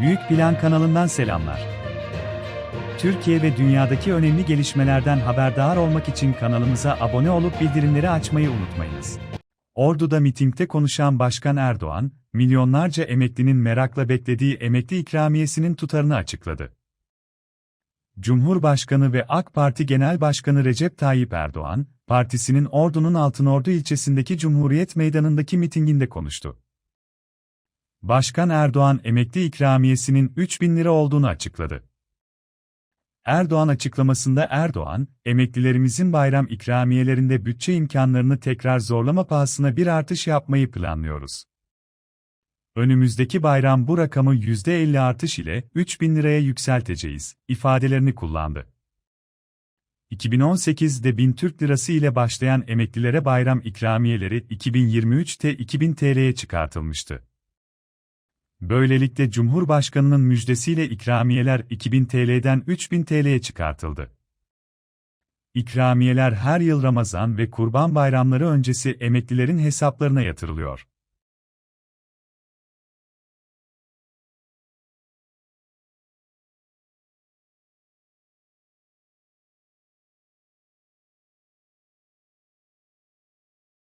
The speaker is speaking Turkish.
Büyük Plan kanalından selamlar. Türkiye ve dünyadaki önemli gelişmelerden haberdar olmak için kanalımıza abone olup bildirimleri açmayı unutmayınız. Ordu'da mitingde konuşan Başkan Erdoğan, milyonlarca emeklinin merakla beklediği emekli ikramiyesinin tutarını açıkladı. Cumhurbaşkanı ve AK Parti Genel Başkanı Recep Tayyip Erdoğan, partisinin Ordu'nun Altınordu ilçesindeki Cumhuriyet Meydanı'ndaki mitinginde konuştu. Başkan Erdoğan emekli ikramiyesinin 3000 lira olduğunu açıkladı. Erdoğan açıklamasında Erdoğan, emeklilerimizin bayram ikramiyelerinde bütçe imkanlarını tekrar zorlama pahasına bir artış yapmayı planlıyoruz. Önümüzdeki bayram bu rakamı %50 artış ile 3000 liraya yükselteceğiz, ifadelerini kullandı. 2018'de 1000 Türk Lirası ile başlayan emeklilere bayram ikramiyeleri 2023'te 2000 TL'ye çıkartılmıştı. Böylelikle Cumhurbaşkanının müjdesiyle ikramiyeler 2000 TL'den 3000 TL'ye çıkartıldı. İkramiyeler her yıl Ramazan ve Kurban bayramları öncesi emeklilerin hesaplarına yatırılıyor.